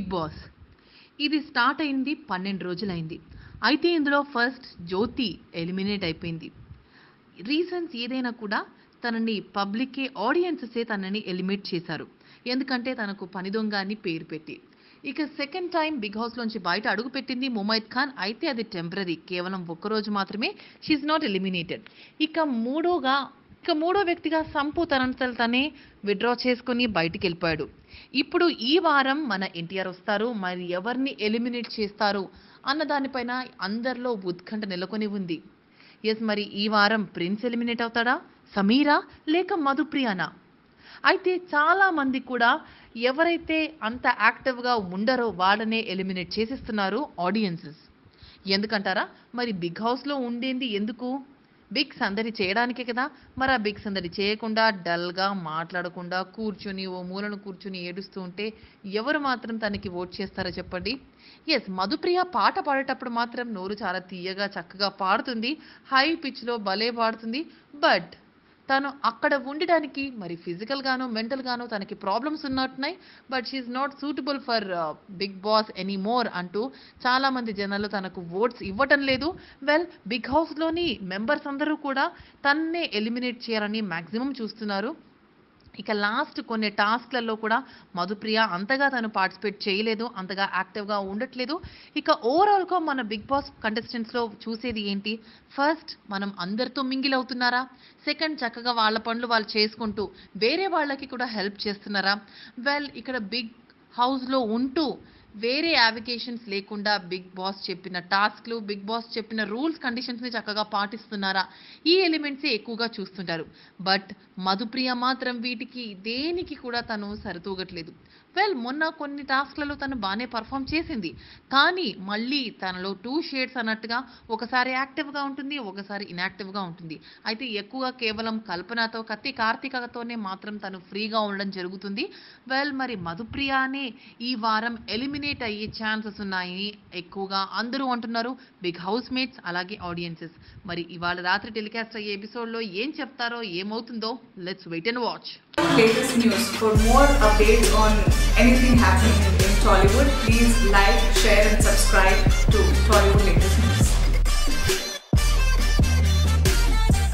Big boss. ఇది start అయింది పన్నెండు రోజులైంది. అయితే ఇందులో ఫస్ట్ జ్యోతి ఎలిమినేట్ అయిపోయింది. రీజన్స్ ఏదైనా కూడా తనని పబ్లిక్కే ఆడియన్సెసే తనని ఎలిమినేట్ చేశారు. ఎందుకంటే తనకు పని దొంగ అని పేరు పెట్టి. ఇక సెకండ్ టైం బిగ్ హౌస్లోంచి బయట అడుగుపెట్టింది ముమైద్ ఖాన్. అయితే అది టెంపరీ. కేవలం ఒక్కరోజు మాత్రమే. షీఈ్ నాట్ ఎలిమినేటెడ్ ఇక మూడోగా ఇక మూడో వ్యక్తిగా సంపు తనంతలు తనే విత్డ్రా చేసుకుని బయటికి వెళ్ళిపోయాడు. ఇప్పుడు ఈ వారం మన ఎన్టీఆర్ వస్తారు. మరి ఎవరిని ఎలిమినేట్ చేస్తారు అన్న దానిపైన అందరిలో ఉత్కంఠ నెలకొని ఉంది. ఎస్ మరి ఈ వారం ప్రిన్స్ ఎలిమినేట్ అవుతాడా? సమీరా లేక మధుప్రియానా? అయితే చాలా మంది కూడా ఎవరైతే అంత యాక్టివ్గా ఉండరో వాళ్ళనే ఎలిమినేట్ చేసేస్తున్నారు ఆడియన్సెస్ ఎందుకంటారా? మరి బిగ్ హౌస్లో ఉండేది ఎందుకు? బిగ్ సందడి చేయడానికే కదా. మరి ఆ బిగ్ సందడి చేయకుండా డల్గా మాట్లాడకుండా కూర్చుని ఓ మూలను కూర్చుని ఏడుస్తూ ఉంటే ఎవరు మాత్రం తనకి ఓట్ చేస్తారో చెప్పండి. ఎస్ మధుప్రియ పాట పాడేటప్పుడు మాత్రం నోరు చాలా తీయగా చక్కగా పాడుతుంది. హై పిచ్లో భలే పాడుతుంది. బట్ తను అక్కడ ఉండడానికి మరి ఫిజికల్ మెంటల్గాను తనకి ప్రాబ్లమ్స్ ఉన్నట్టున్నాయి. But she's not suitable for Bigg Boss any more అంటూ చాలామంది జనాలు తనకు ఓట్స్ ఇవ్వటం లేదు. వెల్ బిగ్ హౌస్లోని మెంబర్స్ అందరూ కూడా తన్నే ఎలిమినేట్ చేయాలని మ్యాక్సిమం చూస్తున్నారు. ఇక లాస్ట్ కొన్ని టాస్క్లలో కూడా మధుప్రియ అంతగా తను పార్టిసిపేట్ చేయలేదు అంతగా యాక్టివ్గా ఉండట్లేదు. ఇక ఓవరాల్గా మన బిగ్ బాస్ కంటెస్టెంట్స్లో చూసేది ఏంటి? ఫస్ట్ మనం అందరితో మింగిల్ అవుతున్నారా? సెకండ్ చక్కగా వాళ్ళ పనులు వాళ్ళు చేసుకుంటూ వేరే వాళ్ళకి కూడా హెల్ప్ చేస్తున్నారా? వెల్ ఇక్కడ బిగ్ హౌస్లో ఉంటూ వేరే యావికేషన్స్ లేకుండా బిగ్ బాస్ చెప్పిన టాస్క్లు బిగ్ బాస్ చెప్పిన రూల్స్ కండిషన్స్ని చక్కగా పాటిస్తున్నారా? ఈ ఎలిమెంట్సే ఎక్కువగా చూస్తుంటారు. బట్ మధుప్రియ మాత్రం వీటికి దేనికి కూడా తను సరితూగట్లేదు. వెల్ మొన్న కొన్ని టాస్క్లలో తను బాగానే పర్ఫామ్ చేసింది. కానీ మళ్ళీ తనలో టూ షేడ్స్ అన్నట్టుగా ఒకసారి యాక్టివ్గా ఉంటుంది ఒకసారి ఇన్యాక్టివ్గా ఉంటుంది. అయితే ఎక్కువగా కేవలం కల్పనతో కత్తి కార్తీకతోనే మాత్రం తను ఫ్రీగా ఉండడం జరుగుతుంది. వెల్ మరి మధుప్రియానే ఈ వారం ఎలిమినేట్ అయ్యే ఛాన్సెస్ ఉన్నాయి ఎక్కువగా. అందరూ అంటున్నారు బిగ్ హౌస్ మేట్స్ అలాగే ఆడియన్సెస్ మరి ఇవాళ రాత్రి టెలికాస్ట్ అయ్యే ఎపిసోడ్లో ఏం చెప్తారో ఏమవుతుందో let's wait and watch latest news for more updates on anything happening in Tollywood please like share and subscribe to